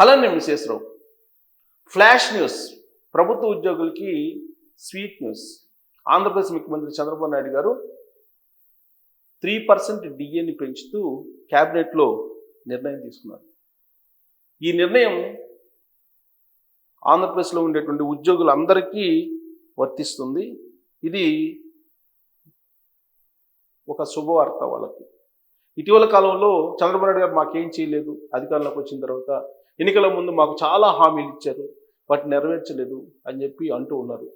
Hello నేను విశేషరావు flash news. ప్రభుత్వ ఉద్యోగులకి స్వీట్ న్యూస్. ఆంధ్రప్రదేశ్ ముఖ్యమంత్రి చంద్రబాబు నాయుడు గారు త్రీ పర్సెంట్ డిఏని పెంచుతూ క్యాబినెట్లో నిర్ణయం తీసుకున్నారు. ఈ నిర్ణయం ఆంధ్రప్రదేశ్లో ఉండేటువంటి ఉద్యోగులందరికీ వర్తిస్తుంది. ఇది ఒక శుభవార్త వాళ్ళకి. ఇటీవల కాలంలో చంద్రబాబు నాయుడు గారు మాకేం చేయలేదు అధికారంలోకి వచ్చిన తర్వాత ఎన్నికల ముందు మాకు చాలా హామీలు ఇచ్చారు వాటిని నెరవేర్చలేదు అని చెప్పి అంటూ ఉన్నారు.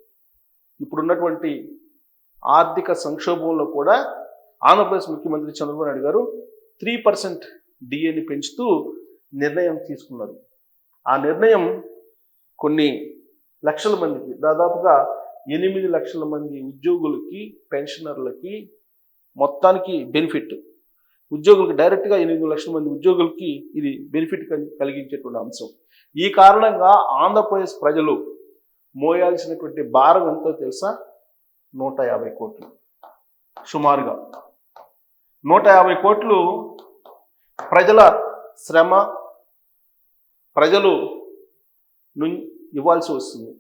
ఇప్పుడున్నటువంటి ఆర్థిక సంక్షోభంలో కూడా ఆంధ్రప్రదేశ్ ముఖ్యమంత్రి చంద్రబాబు నాయుడు గారు త్రీ పర్సెంట్ డిఏని పెంచుతూ నిర్ణయం తీసుకున్నారు. ఆ నిర్ణయం కొన్ని లక్షల మందికి దాదాపుగా ఎనిమిది లక్షల మంది ఉద్యోగులకి పెన్షనర్లకి మొత్తానికి బెనిఫిట్. ఉద్యోగులకు డైరెక్ట్గా ఎనిమిది లక్షల మంది ఉద్యోగులకి ఇది బెనిఫిట్ కలిగించేటువంటి అంశం. ఈ కారణంగా ఆంధ్రప్రదేశ్ ప్రజలు మోయాల్సినటువంటి భారం ఎంతో తెలుసా? నూట యాభై కోట్లు. సుమారుగా నూట యాభై కోట్లు ప్రజల శ్రమ ప్రజలు ను- ఇవ్వాల్సి వస్తుంది.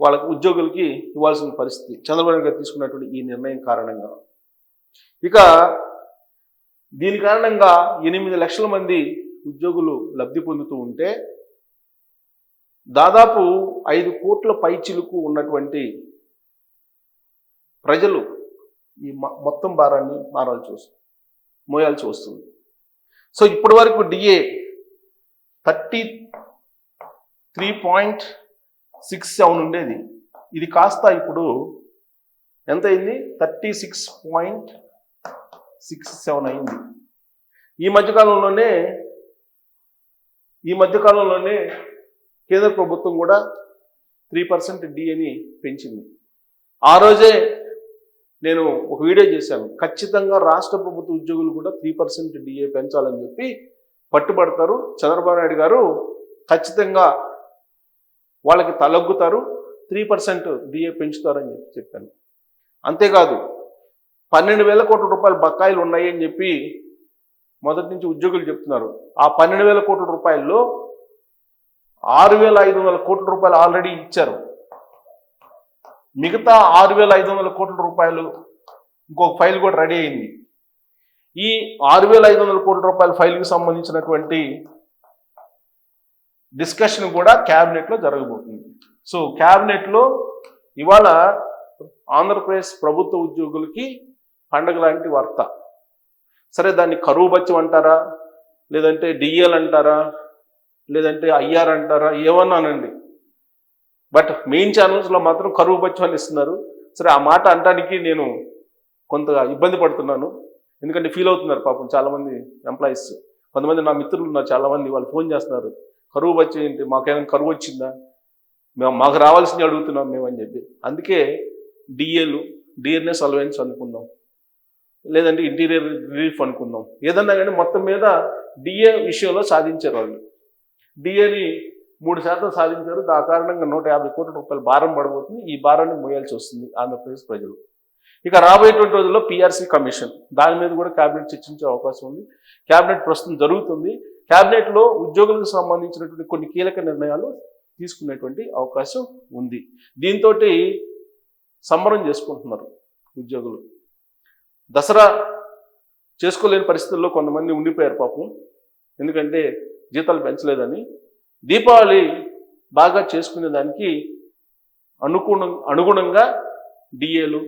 వాళ్ళకి ఉద్యోగులకి ఇవ్వాల్సిన పరిస్థితి. చంద్రబాబు గారు తీసుకున్నటువంటి ఈ నిర్ణయం కారణంగా. ఇక దీని కారణంగా ఎనిమిది లక్షల మంది ఉద్యోగులు లబ్ధి పొందుతూ ఉంటే దాదాపు ఐదు కోట్ల పైచిలుకు ఉన్నటువంటి ప్రజలు ఈ మొ- మొత్తం భారాన్ని మారాల్సి వస్తుంది మోయాల్సి వస్తుంది. సో ఇప్పటి వరకు DA thirty three point six seven ఉండేది. ఇది కాస్త ఇప్పుడు ఎంత అయింది? Thirty six point six seven అయింది. ఈ మధ్యకాలంలోనే ఈ మధ్యకాలంలోనే కేంద్ర ప్రభుత్వం కూడా త్రీ పర్సెంట్ డిఏని పెంచింది. ఆ రోజే నేను ఒక వీడియో చేశాను. ఖచ్చితంగా రాష్ట్ర ప్రభుత్వ ఉద్యోగులు కూడా త్రీ పర్సెంట్ డిఏ పెంచాలని చెప్పి పట్టుబడతారు. చంద్రబాబు నాయుడు గారు ఖచ్చితంగా వాళ్ళకి తలొగ్గుతారు. త్రీ పర్సెంట్ డిఏ పెంచుతారని చెప్పి చెప్పాను. అంతేకాదు పన్నెండు వేల కోట్ల రూపాయలు బకాయిలు ఉన్నాయి అని చెప్పి మొదటి నుంచి ఉద్యోగులు చెప్తున్నారు. ఆ పన్నెండు వేల కోట్ల రూపాయల్లో ఆరు వేల ఐదు వందల కోట్ల రూపాయలు ఆల్రెడీ ఇచ్చారు. మిగతా ఆరు వేల ఐదు వందల కోట్ల రూపాయలు ఇంకొక ఫైల్ కూడా రెడీ అయింది. ఈ ఆరు వేల ఐదు వందల కోట్ల రూపాయల ఫైల్కి సంబంధించినటువంటి డిస్కషన్ కూడా క్యాబినెట్లో జరగబోతుంది. సో క్యాబినెట్లో ఇవాళ ఆంధ్రప్రదేశ్ ప్రభుత్వ ఉద్యోగులకి పండగ లాంటి వార్త. సరే దాన్ని కరువు బత్యం అంటారా? లేదంటే డిఎల్ అంటారా? లేదంటే ఐఆర్ అంటారా? ఏమన్నా అనండి. బట్ మెయిన్ ఛానల్స్లో మాత్రం కరువు బత్యం అని ఇస్తున్నారు. సరే ఆ మాట అనడానికి నేను కొంత ఇబ్బంది పడుతున్నాను. ఎందుకంటే ఫీల్ అవుతున్నారు పాపం చాలామంది ఎంప్లాయీస్ కొంతమంది నా మిత్రులు ఉన్నారు చాలామంది వాళ్ళు ఫోన్ చేస్తున్నారు. కరువు బత్యం ఏంటి? మాకేమైనా కరువు వచ్చిందా? మేము మాకు రావాల్సింది అడుగుతున్నాం మేము అని చెప్పి. అందుకే డిఏలు డిఎన్ఎస్ అలవెన్స్ అనుకుందాం. లేదంటే ఇంటీరియర్ రిలీఫ్ అనుకుందాం. ఏదన్నా కానీ మొత్తం మీద డిఏ విషయంలో సాధించారు వాళ్ళు. డిఏని మూడు శాతం సాధించారు. ఆ కారణంగా నూట యాభై కోట్ల రూపాయల భారం పడబోతుంది ఈ భారాన్ని మోయాల్సి వస్తుంది ఆంధ్రప్రదేశ్ ప్రజలు. ఇక రాబోయేటువంటి రోజుల్లో పిఆర్సీ కమిషన్. దాని మీద కూడా కేబినెట్ చర్చించే అవకాశం ఉంది. కేబినెట్ ప్రస్తుతం జరుగుతుంది. కేబినెట్లో ఉద్యోగులకు సంబంధించినటువంటి కొన్ని కీలక నిర్ణయాలు తీసుకునేటువంటి అవకాశం ఉంది. దీంతో సంబరం చేసుకుంటున్నారు ఉద్యోగులు. దసరా చేసుకోలేని పరిస్థితుల్లో కొంతమంది ఉండిపోయారు పాపం. ఎందుకంటే జీతాలు పెంచలేదని దీపావళి బాగా చేసుకునే దానికి అనుగుణ అనుగుణంగా డిఏలు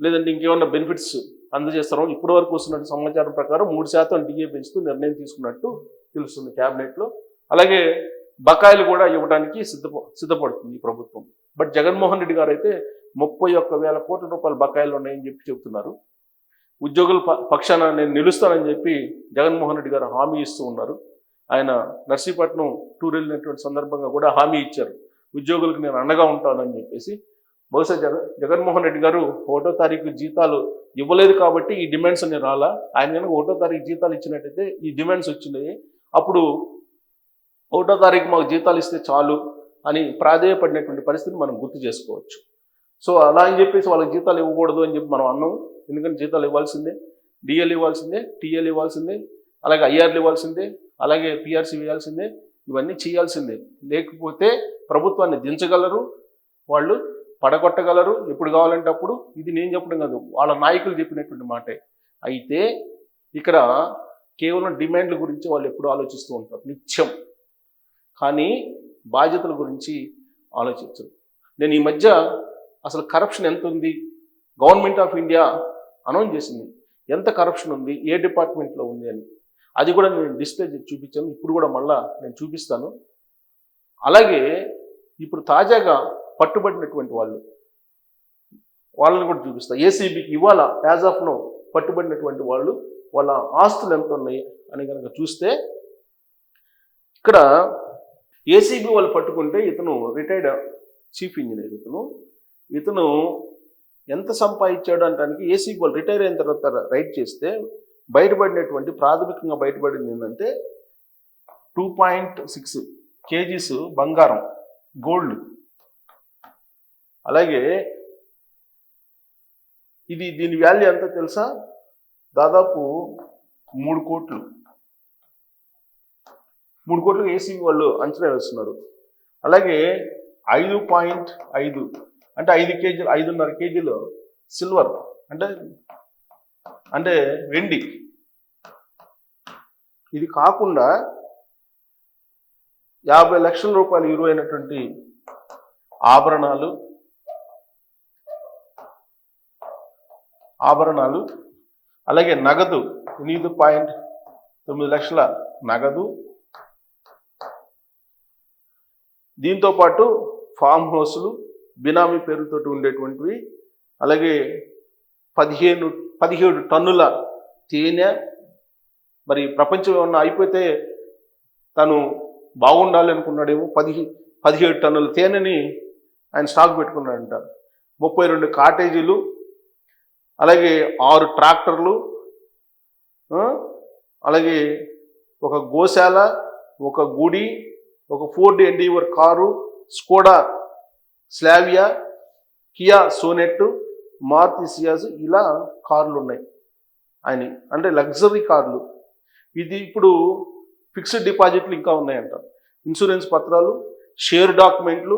లేదంటే ఇంకేమన్నా బెనిఫిట్స్ అందజేస్తారో ఇప్పటి వరకు వస్తున్న సమాచారం ప్రకారం మూడు శాతం డిఏ పెంచుతూ నిర్ణయం తీసుకున్నట్టు తెలుస్తుంది క్యాబినెట్లో. అలాగే బకాయిలు కూడా ఇవ్వడానికి సిద్ధప సిద్ధపడుతుంది ఈ ప్రభుత్వం. బట్ జగన్మోహన్ రెడ్డి గారు అయితే ముప్పై ఒక్క వేల కోట్ల రూపాయల బకాయిలు ఉన్నాయని చెప్పి చెబుతున్నారు. ఉద్యోగుల ప- పక్షాన నేను నిలుస్తానని చెప్పి జగన్మోహన్ రెడ్డి గారు హామీ ఇస్తూ ఉన్నారు. ఆయన నర్సీపట్నం టూర్ వెళ్ళినటువంటి సందర్భంగా కూడా హామీ ఇచ్చారు. ఉద్యోగులకు నేను అండగా ఉంటానని చెప్పేసి. బహుశా జగ జగన్మోహన్ రెడ్డి గారు ఒకటో తారీఖు జీతాలు ఇవ్వలేదు కాబట్టి ఈ డిమాండ్స్ అన్ని రాలా? ఆయన కనుక ఒకటో తారీఖు జీతాలు ఇచ్చినట్టయితే ఈ డిమాండ్స్ వచ్చినాయి. అప్పుడు ఒకటో తారీఖు మాకు జీతాలు ఇస్తే చాలు అని ప్రాధేయపడినటువంటి పరిస్థితిని మనం గుర్తు చేసుకోవచ్చు. సో అలా అని చెప్పేసి వాళ్ళకి జీతాలు ఇవ్వకూడదు అని చెప్పి మనం అన్నాం. ఎందుకంటే జీతాలు ఇవ్వాల్సిందే డిఎల్ ఇవ్వాల్సిందే టీఎల్ ఇవ్వాల్సిందే అలాగే ఐఆర్లు ఇవ్వాల్సిందే అలాగే పిఆర్సీ వేయాల్సిందే ఇవన్నీ చేయాల్సిందే. లేకపోతే ప్రభుత్వాన్ని దించగలరు వాళ్ళు పడగొట్టగలరు. ఎప్పుడు కావాలంటే అప్పుడు ఇది నేను చెప్పడం కాదు వాళ్ళ నాయకులు చెప్పినటువంటి మాటే. అయితే ఇక్కడ కేవలం డిమాండ్ల గురించి వాళ్ళు ఎప్పుడు ఆలోచిస్తూ ఉంటారు నిత్యం. కానీ బాధ్యతల గురించి ఆలోచించరు. నేను ఈ మధ్య అసలు కరప్షన్ ఎంత ఉంది గవర్నమెంట్ ఆఫ్ ఇండియా అనౌన్స్ చేసింది. ఎంత కరప్షన్ ఉంది ఏ డిపార్ట్మెంట్లో ఉంది అని. అది కూడా నేను డిస్ప్లే చూపించాను. ఇప్పుడు కూడా మళ్ళా నేను చూపిస్తాను. అలాగే ఇప్పుడు తాజాగా పట్టుబడినటువంటి వాళ్ళు వాళ్ళని కూడా చూపిస్తా. ఏసీబీకి ఇవాళ యాజ్ ఆఫ్ నో పట్టుబడినటువంటి వాళ్ళు వాళ్ళ ఆస్తులు ఎంత ఉన్నాయి అని కనుక చూస్తే ఇక్కడ ఏసీబీ వాళ్ళు పట్టుకుంటే ఇతను రిటైర్డ్ చీఫ్ ఇంజనీర్ ఇతను. ఇతను ఎంత సంపాదించాడు అంటానికి ఏసీబీ వాళ్ళు రిటైర్ అయిన తర్వాత రైట్ చేస్తే బయటపడినటువంటి ప్రాథమికంగా బయటపడింది ఏంటంటే టూ పాయింట్ సిక్స్ కేజీస్ బంగారం గోల్డ్ అలాగే ఇది దీని వాల్యూ ఎంత తెలుసా? దాదాపు మూడు కోట్లు. మూడు కోట్లు ఏసీబీ వాళ్ళు అంచనా వేస్తున్నారు? అలాగే ఐదు పాయింట్ ఐదు అంటే ఐదు కేజీలు ఐదున్నర కేజీలు సిల్వర్. అంటే అంటే వెండి. ఇది కాకుండా యాభై లక్షల రూపాయలు ఇరువైనటువంటి ఆభరణాలు ఆభరణాలు అలాగే నగదు ఎనిమిది పాయింట్ తొమ్మిది లక్షల నగదు. దీంతో పాటు ఫామ్ హౌస్లు బినామీ పేరుతోటి ఉండేటువంటివి. అలాగే పదిహేను పదిహేడు టన్నుల తేనె మరి ప్రపంచం ఏమన్నా అయిపోతే తను బాగుండాలి అనుకున్నాడేమో పదిహే పదిహేడు టన్నుల తేనెని ఆయన స్టాక్ పెట్టుకున్నాడంట. ముప్పై రెండు కాటేజీలు అలాగే ఆరు ట్రాక్టర్లు అలాగే ఒక గోశాల ఒక గుడి ఒక Ford Endeavour car Skoda Slavia Kia Sonet Maruti Ciaz ఇలా కార్లు ఉన్నాయి ఆయన అంటే లగ్జరీ కార్లు. ఇది ఇప్పుడు ఫిక్స్డ్ డిపాజిట్లు ఇంకా ఉన్నాయంట. ఇన్సూరెన్స్ పత్రాలు షేర్ డాక్యుమెంట్లు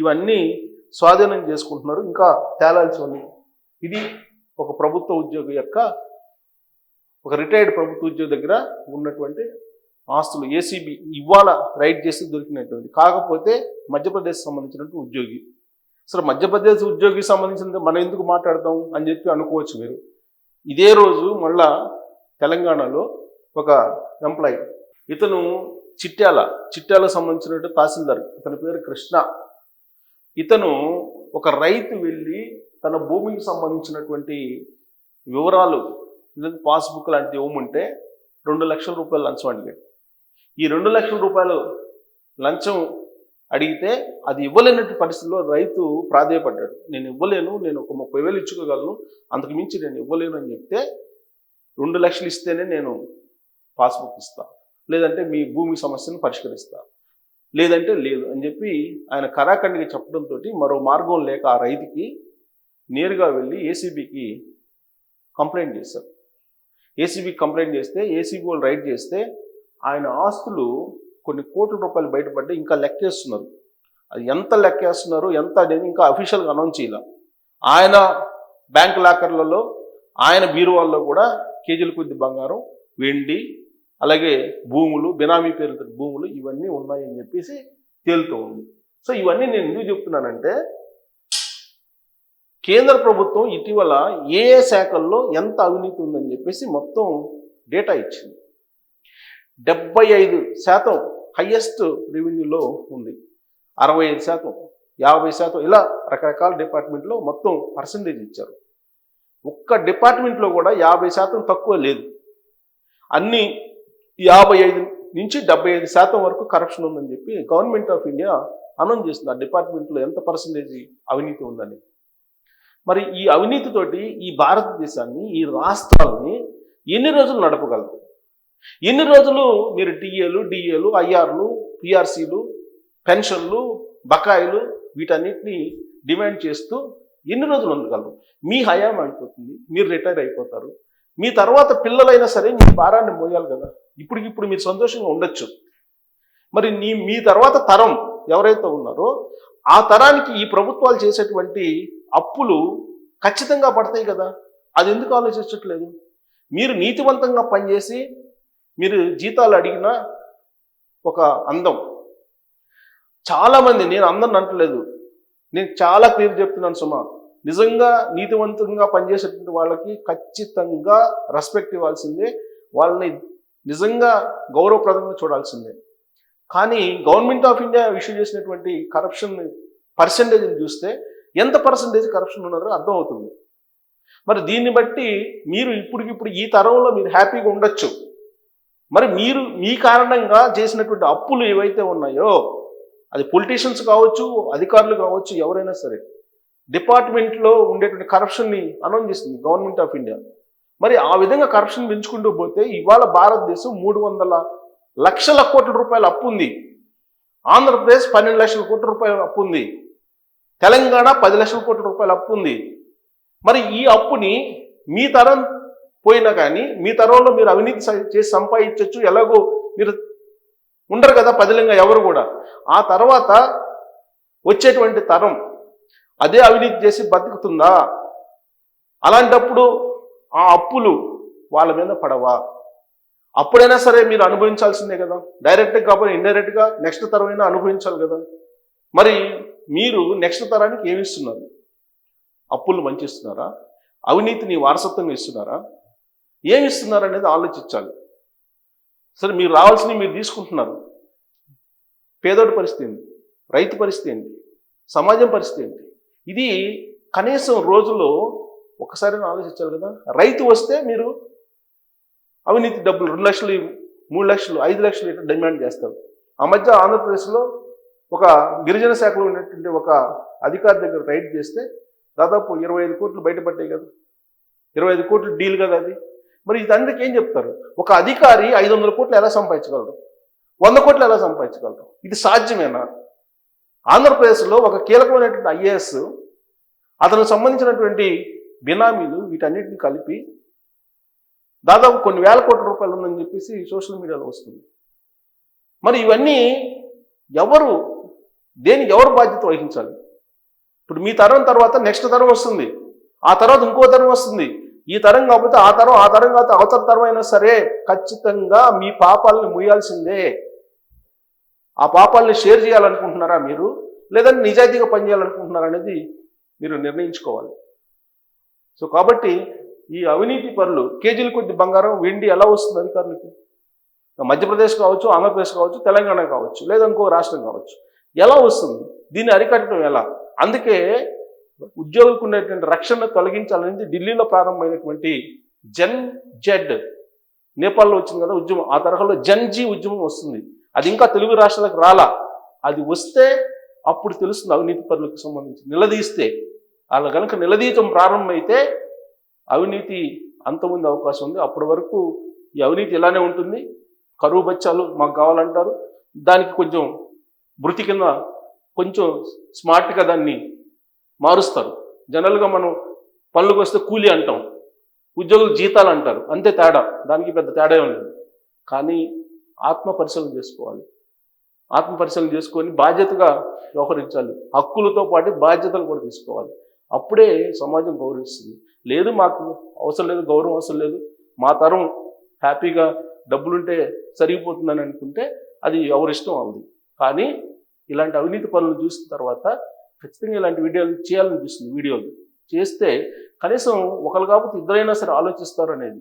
ఇవన్నీ స్వాధీనం చేసుకుంటున్నారు. ఇంకా తేలాల్సి ఉంది. ఇది ఒక ప్రభుత్వ ఉద్యోగి యొక్క ఒక రిటైర్డ్ ప్రభుత్వ ఉద్యోగి దగ్గర ఉన్నటువంటి ఆస్తులు ఏసీబీ ఇవాళ రైడ్ చేసి దొరికినటువంటి. కాకపోతే మధ్యప్రదేశ్ సంబంధించినటువంటి ఉద్యోగి. అసలు మధ్యప్రదేశ్ ఉద్యోగికి సంబంధించిన మనం ఎందుకు మాట్లాడతాం అని చెప్పి అనుకోవచ్చు మీరు. ఇదే రోజు మళ్ళా తెలంగాణలో ఒక ఎంప్లాయీ ఇతను చిట్యాల చిట్యాలకు సంబంధించినటువంటి తహసీల్దార్. ఇతని పేరు కృష్ణ. ఇతను ఒక రైతు వెళ్ళి తన భూమికి సంబంధించినటువంటి వివరాలు పాస్బుక్ లాంటివి ఇవ్వమంటే రెండు లక్షల రూపాయలు లంచం అడిగాడు. ఈ రెండు లక్షల రూపాయలు లంచం అడిగితే అది ఇవ్వలేనట్టు పరిస్థితిలో రైతు ప్రాధేయపడ్డాడు. నేను ఇవ్వలేను నేను ఒక ముప్పై వేలు ఇచ్చుకోగలను అంతకు మించి నేను ఇవ్వలేను అని చెప్తే రెండు లక్షలు ఇస్తేనే నేను పాస్బుక్ ఇస్తాను లేదంటే మీ భూమి సమస్యను పరిష్కరిస్తాను లేదంటే లేదు అని చెప్పి ఆయన కరాఖండిగా చెప్పడంతో మరో మార్గం లేక ఆ రైతుకి నేరుగా వెళ్ళి ఏసీబీకి కంప్లైంట్ చేశారు. ఏసీబీకి కంప్లైంట్ చేస్తే ఏసీబీ వాళ్ళు రైడ్ చేస్తే ఆయన ఆస్తులు కొన్ని కోట్ల రూపాయలు బయటపడ్డాయి ఇంకా లెక్కేస్తున్నారు అది ఎంత లెక్కేస్తున్నారు ఎంత అనేది ఇంకా అఫీషియల్గా అనౌన్స్ చేయాల. ఆయన బ్యాంక్ లాకర్లలో ఆయన బీరువాల్లో కూడా కేజీల కొద్ది బంగారం వెండి అలాగే భూములు బినామీ పేరుతో భూములు ఇవన్నీ ఉన్నాయని చెప్పేసి తేలుతూ ఉంది. సో ఇవన్నీ నేను ఎందుకు చెప్తున్నానంటే కేంద్ర ప్రభుత్వం ఇటీవల ఏ శాఖల్లో ఎంత అవినీతి ఉందని చెప్పేసి మొత్తం డేటా ఇచ్చింది. డెబ్బై ఐదు శాతం హయ్యెస్ట్ రెవెన్యూలో ఉంది. అరవై ఐదు శాతం యాభై శాతం ఇలా రకరకాల డిపార్ట్మెంట్లో మొత్తం పర్సంటేజ్ ఇచ్చారు. ఒక్క డిపార్ట్మెంట్లో కూడా యాభై శాతం తక్కువ లేదు. అన్ని యాభై ఐదు నుంచి డెబ్బై ఐదు శాతం వరకు కరప్షన్ ఉందని చెప్పి గవర్నమెంట్ ఆఫ్ ఇండియా అనౌన్స్ చేస్తుంది ఆ డిపార్ట్మెంట్లో ఎంత పర్సంటేజ్ అవినీతి ఉందని. మరి ఈ అవినీతితోటి ఈ భారతదేశాన్ని ఈ రాష్ట్రాలని ఎన్ని రోజులు నడపగలరు ఎన్ని రోజులు మీరు డిఏలు డిఏలు ఐఆర్లు పిఆర్సీలు పెన్షన్లు బకాయిలు వీటన్నిటిని డిమాండ్ చేస్తూ ఎన్ని రోజులు ఉండగలరు? మీ హయాం అయిపోతుంది మీరు రిటైర్ అయిపోతారు. మీ తర్వాత పిల్లలైనా సరే మీ భారాన్ని మోయాలి కదా. ఇప్పటికిప్పుడు మీరు సంతోషంగా ఉండొచ్చు. మరి నీ మీ తర్వాత తరం ఎవరైతే ఉన్నారో ఆ తరానికి ఈ ప్రభుత్వాలు చేసేటువంటి అప్పులు ఖచ్చితంగా పడతాయి కదా. అది ఎందుకు ఆలోచించట్లేదు? మీరు నీతివంతంగా పనిచేసి మీరు జీతాలు అడిగిన ఒక అందం. చాలామంది నేను అందరిని అంటలేదు. నేను చాలా క్లియర్ చెప్తున్నాను సుమా. నిజంగా నీతివంతంగా పనిచేసేటువంటి వాళ్ళకి ఖచ్చితంగా రెస్పెక్ట్ ఇవ్వాల్సిందే. వాళ్ళని నిజంగా గౌరవప్రదంగా చూడాల్సిందే. కానీ గవర్నమెంట్ ఆఫ్ ఇండియా ఇష్యూ చేసినటువంటి కరప్షన్ పర్సంటేజ్ని చూస్తే ఎంత పర్సంటేజ్ కరప్షన్ ఉన్నారో అర్థమవుతుంది. మరి దీన్ని బట్టి మీరు ఇప్పటికిప్పుడు ఈ తరంలో మీరు హ్యాపీగా ఉండొచ్చు. మరి మీరు మీ కారణంగా చేసినటువంటి అప్పులు ఏవైతే ఉన్నాయో అది పొలిటీషియన్స్ కావచ్చు అధికారులు కావచ్చు ఎవరైనా సరే డిపార్ట్మెంట్లో ఉండేటువంటి కరప్షన్ని అనౌన్స్ చేసింది గవర్నమెంట్ ఆఫ్ ఇండియా మరి ఆ విధంగా కరప్షన్ పెంచుకుంటూ పోతే ఇవాళ భారతదేశం మూడు వందల లక్షల కోట్ల రూపాయల అప్పు ఉంది. ఆంధ్రప్రదేశ్ పన్నెండు లక్షల కోట్ల రూపాయల అప్పు ఉంది. తెలంగాణ పది లక్షల కోట్ల రూపాయల అప్పు ఉంది. మరి ఈ అప్పుని మీ తరం పోయినా కానీ మీ తరంలో మీరు అవినీతి చేసి సంపాదించవచ్చు ఎలాగో మీరు ఉండరు కదా పదిలంగా ఎవరు కూడా. ఆ తర్వాత వచ్చేటువంటి తరం అదే అవినీతి చేసి బతుకుతుందా? అలాంటప్పుడు ఆ అప్పులు వాళ్ళ మీద పడవా? అప్పుడైనా సరే మీరు అనుభవించాల్సిందే కదా. డైరెక్ట్గా కాకపోతే ఇండైరెక్ట్గా నెక్స్ట్ తరమైనా అనుభవించాలి కదా. మరి మీరు నెక్స్ట్ తరానికి ఏమి ఇస్తున్నారు? అప్పులు మంచిస్తున్నారా? అవినీతిని వారసత్వంగా ఇస్తున్నారా? ఏమి ఇస్తున్నారు అనేది ఆలోచించాలి. సరే మీరు రావాల్సినవి మీరు తీసుకుంటున్నారు. పేదోడి పరిస్థితి ఏంటి? రైతు పరిస్థితి ఏంటి? సమాజం పరిస్థితి ఏంటి? ఇది కనీసం రోజులో ఒకసారి ఆలోచించాలి కదా. రైతు వస్తే మీరు అవినీతి డబ్బులు రెండు లక్షలు మూడు లక్షలు ఐదు లక్షలు ఇట్లా డిమాండ్ చేస్తారు. ఆ మధ్య ఆంధ్రప్రదేశ్లో ఒక గిరిజన శాఖలో ఉన్నటువంటి ఒక అధికారి దగ్గర రైడ్ చేస్తే దాదాపు ఇరవై ఐదు కోట్లు బయటపడ్డాయి కదా. ఇరవై ఐదు కోట్లు డీల్ కదా అది. మరి ఇదందరికీ ఏం చెప్తారు? ఒక అధికారి ఐదు వందల కోట్లు ఎలా సంపాదించగలరు వంద కోట్లు ఎలా సంపాదించగలరు ఇది సాధ్యమేనా? ఆంధ్రప్రదేశ్లో ఒక కీలకమైనటువంటి ఐఏఎస్ అతనికి సంబంధించినటువంటి బినామీలు వీటన్నిటిని కలిపి దాదాపు కొన్ని వేల కోట్ల రూపాయలు ఉందని చెప్పేసి సోషల్ మీడియాలో వస్తుంది. మరి ఇవన్నీ ఎవరు దేనికి ఎవరు బాధ్యత వహించాలి? ఇప్పుడు మీ తరం తర్వాత నెక్స్ట్ తరం వస్తుంది. ఆ తర్వాత ఇంకో తరం వస్తుంది. ఈ తరం కాకపోతే ఆ తరం ఆ తరం కాకపోతే అవతర తరం అయినా సరే ఖచ్చితంగా మీ పాపాలని ముయ్యాల్సిందే ఆ పాపాలని షేర్ చేయాలనుకుంటున్నారా మీరు? లేదంటే నిజాయితీగా పనిచేయాలనుకుంటున్నారా అనేది మీరు నిర్ణయించుకోవాలి. సో కాబట్టి ఈ అవినీతి పరులు కేజీల కొద్ది బంగారం వెండి ఎలా వస్తుంది అధికారులకి? మధ్యప్రదేశ్ కావచ్చు ఆంధ్రప్రదేశ్ కావచ్చు తెలంగాణ కావచ్చు లేదా ఇంకో రాష్ట్రం కావచ్చు. ఎలా వస్తుంది? దీన్ని అరికట్టడం ఎలా? అందుకే ఉద్యోగులకు ఉండేటువంటి రక్షణ తొలగించాలనేది ఢిల్లీలో ప్రారంభమైనటువంటి జన్ జెడ్ నేపాల్లో వచ్చింది కదా ఉద్యమం. ఆ తరహాలో జన్జీ ఉద్యమం వస్తుంది. అది ఇంకా తెలుగు రాష్ట్రాలకు రాలా. అది వస్తే అప్పుడు తెలుస్తుంది అవినీతి పరులకు సంబంధించి. నిలదీస్తే వాళ్ళ కనుక నిలదీయటం ప్రారంభమైతే అవినీతి అంతముంది అవకాశం ఉంది. అప్పటి వరకు ఈ అవినీతి ఇలానే ఉంటుంది. కరువు బచ్చాలు మాకు కావాలంటారు. దానికి కొంచెం భృతి కింద కొంచెం స్మార్ట్గా దాన్ని మారుస్తారు. జనరల్గా మనం పనులకు వస్తే కూలి అంటాం. ఉద్యోగులు జీతాలు అంటారు. అంతే తేడా. దానికి పెద్ద తేడా ఉంది కానీ ఆత్మ పరిశీలన చేసుకోవాలి. ఆత్మ పరిశీలన చేసుకొని బాధ్యతగా వ్యవహరించాలి. హక్కులతో పాటు బాధ్యతలు కూడా తీసుకోవాలి. అప్పుడే సమాజం గౌరవిస్తుంది. లేదు మాకు అవసరం లేదు గౌరవం అవసరం లేదు. మా తరం హ్యాపీగా డబ్బులుంటే సరిగిపోతుందని అనుకుంటే అది ఎవరిష్టం అవుతుంది కానీ ఇలాంటి అవినీతి పనులు చూసిన తర్వాత ఖచ్చితంగా ఇలాంటి వీడియోలు చేయాలనిపిస్తుంది వీడియోలు. చేస్తే కనీసం ఒకరు కాకపోతే ఇద్దరైనా సరే ఆలోచిస్తారు అనేది.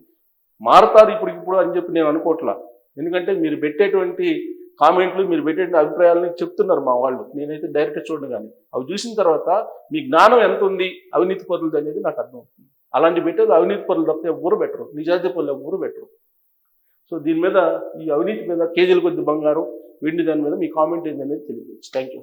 మారతారు ఇప్పుడు ఇప్పుడు అని చెప్పి నేను అనుకోవట్లా. ఎందుకంటే మీరు పెట్టేటువంటి కామెంట్లు మీరు పెట్టేటువంటి అభిప్రాయాలని చెప్తున్నారు మా వాళ్ళు. నేనైతే డైరెక్ట్గా చూడను కానీ. అవి చూసిన తర్వాత మీ జ్ఞానం ఎంత ఉంది అవినీతి పరులది అనేది నాకు అర్థమవుతుంది అలాంటి పెట్టేది అవినీతి పరులు తప్పితే ఎవరు పెట్టరు. నిజాయితీ పనులు ఎవరు పెట్టరు. సో దీని మీద ఈ అవినీతి మీద కేజీల కొద్ది బంగారం వెండి దాని మీద మీ కామెంట్ ఏంటనేది తెలియజేయచ్చు. Thank you